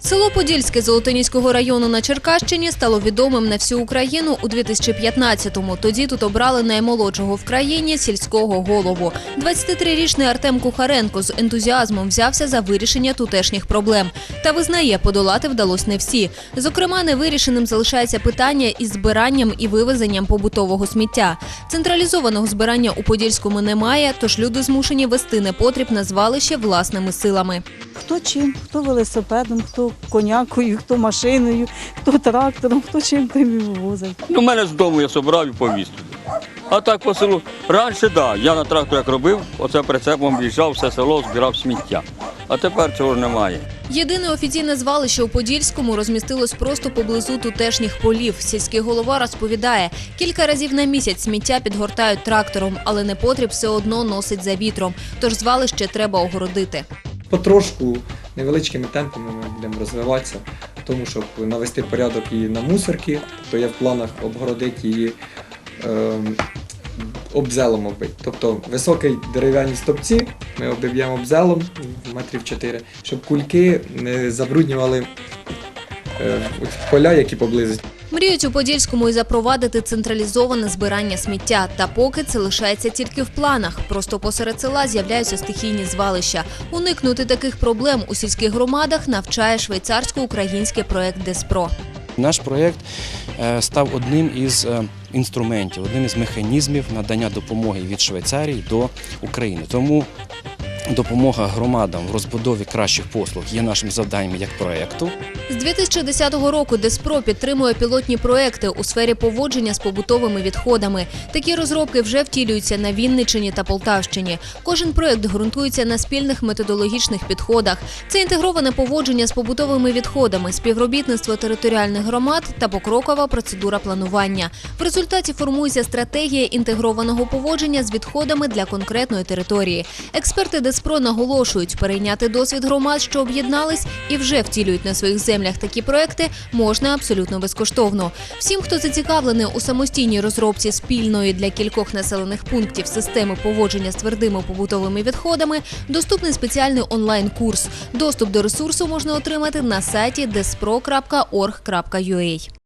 Село Подільське Золотиніського району на Черкащині стало відомим на всю Україну у 2015-му. Тоді тут обрали наймолодшого в країні сільського голову. 23-річний Артем Кухаренко з ентузіазмом взявся за вирішення тутешніх проблем. Та визнає, подолати вдалося не всі. Зокрема, невирішеним залишається питання із збиранням і вивезенням побутового сміття. Централізованого збирання у Подільському немає, тож люди змушені вести непотріб на звалище власними силами. Хто чим, хто велосипедом, хто конякою, хто машиною, хто трактором, хто чим тим і вивозить. Ну, мене з дому я собрав і повіз туди. А так по селу. Раніше, так, да, я на тракторах робив, оце прицепом в'їжджав, все село збирав сміття. А тепер цього ж немає. Єдине офіційне звалище у Подільському розмістилось просто поблизу тутешніх полів. Сільський голова розповідає, кілька разів на місяць сміття підгортають трактором, але непотріб все одно носить за вітром. Тож звалище треба огородити. Потрошку невеличкими темпами ми будемо розвиватися, в тому, щоб навести порядок і на мусорки, то є в планах обгородити її е, обзелом оббити. Тобто високі дерев'яні стовпці ми обіб'ємо обзелом метрів 4, щоб кульки не забруднювали е, поля, які поблизу. Мріють у Подільському і запровадити централізоване збирання сміття. Та поки це лишається тільки в планах. Просто посеред села з'являються стихійні звалища. Уникнути таких проблем у сільських громадах навчає швейцарсько-український проект Деспро. Наш проєкт е, став одним із е, інструментів, одним із механізмів надання допомоги від Швейцарії до України. Тому допомога громадам в розбудові кращих послуг є нашим завданням як проєкту. З 2010 року Деспро підтримує пілотні проекти у сфері поводження з побутовими відходами. Такі розробки вже втілюються на Вінниччині та Полтавщині. Кожен проект ґрунтується на спільних методологічних підходах. Це інтегроване поводження з побутовими відходами, співробітництво територіальних громад та покрокова процедура планування. В результаті формується стратегія інтегрованого поводження з відходами для конкретної території. Експерти Деспро наголошують, перейняти досвід громад, що об'єднались і вже втілюють на своїх землях такі проекти, можна абсолютно безкоштовно. Всім, хто зацікавлений у самостійній розробці спільної для кількох населених пунктів системи поводження з твердими побутовими відходами, доступний спеціальний онлайн-курс. Доступ до ресурсу можна отримати на сайті despro.org.ua.